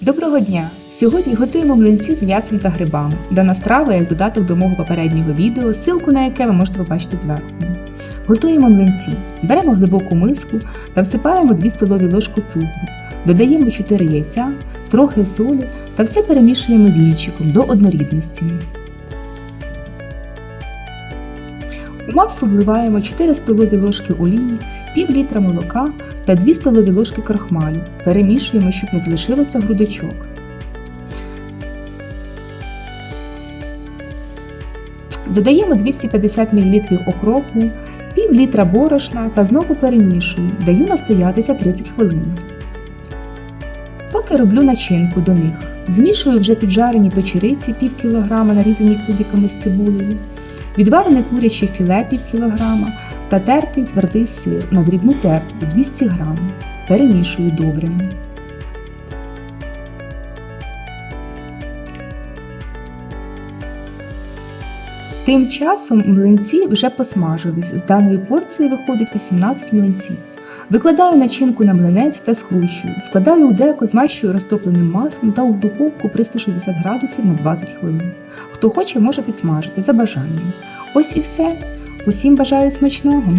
Доброго дня! Сьогодні готуємо млинці з м'ясом та грибами. Дана страва як додаток до мого попереднього відео, ссылку на яке ви можете побачити зверху. Готуємо млинці. Беремо глибоку миску та всипаємо 2 столові ложку цукру. Додаємо 4 яйця, трохи солі та все перемішуємо вінчиком до однорідності. У масу вливаємо 4 столові ложки олії, пів літра молока та 2 столові ложки крахмалю. Перемішуємо, щоб не залишилося грудочок. Додаємо 250 мл окропу, пів літра борошна та знову перемішую. Даю настоятися 30 хвилин. Поки роблю начинку до них. Змішую вже піджарені печериці пів кілограма, нарізані кубиками з цибулею, відварене куряче філе пів кілограма та тертий твердий сир на дрібну тертку 200 г. Перемішую добре. Тим часом млинці вже посмажились. З даної порції виходить 18 млинців. Викладаю начинку на млинець та скручую. Складаю у деко, змащую розтопленим маслом та у духовку при 160 градусів на 20 хвилин. Хто хоче, може підсмажити за бажанням. Ось і все. Усім бажаю смачного!